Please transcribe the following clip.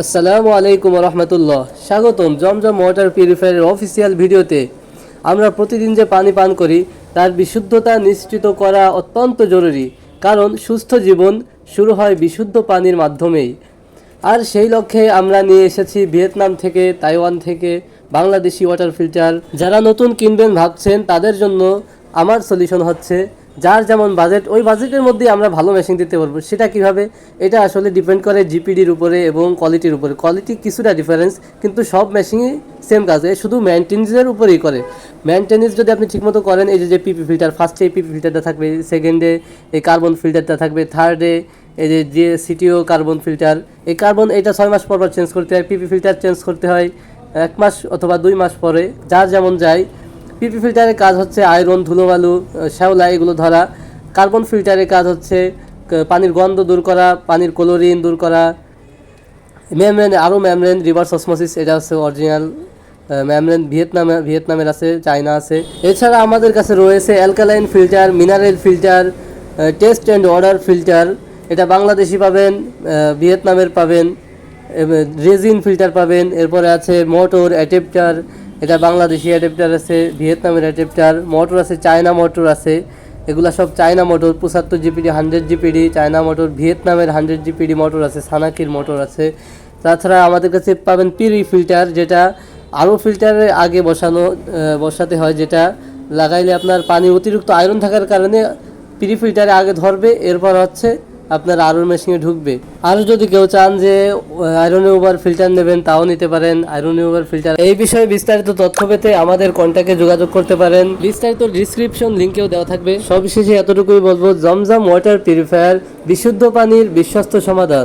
আসসালামু আলাইকুম রহমতুল্লাহ স্বাগতম জমজম ওয়াটার পিউরিফায়ারের অফিসিয়াল ভিডিওতে। আমরা প্রতিদিন যে পানি পান করি, তার বিশুদ্ধতা নিশ্চিত করা অত্যন্ত জরুরি, কারণ সুস্থ জীবন শুরু হয় বিশুদ্ধ পানির মাধ্যমেই। আর সেই লক্ষ্যে আমরা নিয়ে এসেছি ভিয়েতনাম থেকে, তাইওয়ান থেকে, বাংলাদেশি ওয়াটার ফিল্টার। যারা নতুন কিনবেন ভাবছেন, তাদের জন্য আমার সলিউশন হচ্ছে যার যেমন বাজেট ওই বাজেটের মধ্যেই আমরা ভালো মেশিন দিতে পারব। সেটা কীভাবে? এটা আসলে ডিপেন্ড করে জিপিডির উপরে এবং কোয়ালিটির উপরে। কোয়ালিটি কিছুটা ডিফারেন্স কিন্তু সব মেশিনই সেম কাজ। শুধু মেনটেন্সের উপরেই করে। মেনটেন্স যদি আপনি ঠিকমতো করেন, এই যে পিপি ফিল্টার ফার্স্টে পিপি ফিল্টারটা থাকবে সেকেন্ডে এই কার্বন ফিল্টারটা থাকবে থার্ডে এই যে যে সিটিও কার্বন ফিল্টার এই কার্বন এটা ছয় মাস পর পর চেঞ্জ করতে হয়। পিপি ফিল্টার চেঞ্জ করতে হয়, এক মাস অথবা দুই মাস পরে, যার যেমন যায় পিপি ফিল্টারের কাজ হচ্ছে আয়রন ধুলোবালু শ্যাওলা এগুলো ধরা। কার্বন ফিল্টারের কাজ হচ্ছে পানির গন্ধ দূর করা, পানির ক্লোরিন দূর করা। ম্যামরেন আরও ম্যামরেন রিভার্স অসমোসিস এটা হচ্ছে অরিজিনাল ম্যামরেন ভিয়েতনামে ভিয়েতনামের আছে চায়না আছে। এছাড়া আমাদের কাছে রয়েছে alkaline filter mineral filter taste and order filter এটা বাংলাদেশি পাবেন ভিয়েতনামের পাবেন রেজিন ফিল্টার পাবেন, এরপরে আছে মোটর অ্যাডেপ্টার এটা বাংলাদেশি অ্যাডেপ্টার আছে, ভিয়েতনামের অ্যাডেপ্টার মোটর আছে চায়না মোটর আছে। এগুলা সব চায়না মোটর পঁচাত্তর GPD hundred GPD China motor ভিয়েতনামের হান্ড্রেড জিপিডি মোটর আছে সানাকির মোটর আছে। তাছাড়া আমাদের কাছে পাবেন পিরি ফিল্টার যেটা আরও ফিল্টারের আগে বসানো বসাতে হয়, যেটা লাগাইলে আপনার পানি অতিরিক্ত আয়রন থাকার কারণে পিরি ফিল্টারে আগে ধরবে, এরপর হচ্ছে আপনার আয়রন মেশিনে ঢুকবে। আর যদি কেউ চান যে আয়রন ওভার ফিল্টার নেবেন, তাও নিতে পারেন। আয়রন ওভার ফিল্টার এই বিষয়ে বিস্তারিত তথ্য পেতে আমাদের কন্ট্যাক্টে যোগাযোগ করতে পারেন। বিস্তারিত ডিসক্রিপশন লিঙ্কেও দেওয়া থাকবে। সবশেষে এতটুকুই বলব, জমজম ওয়াটার পিউরিফায়ার বিশুদ্ধ পানির বিশ্বস্ত সমাধান।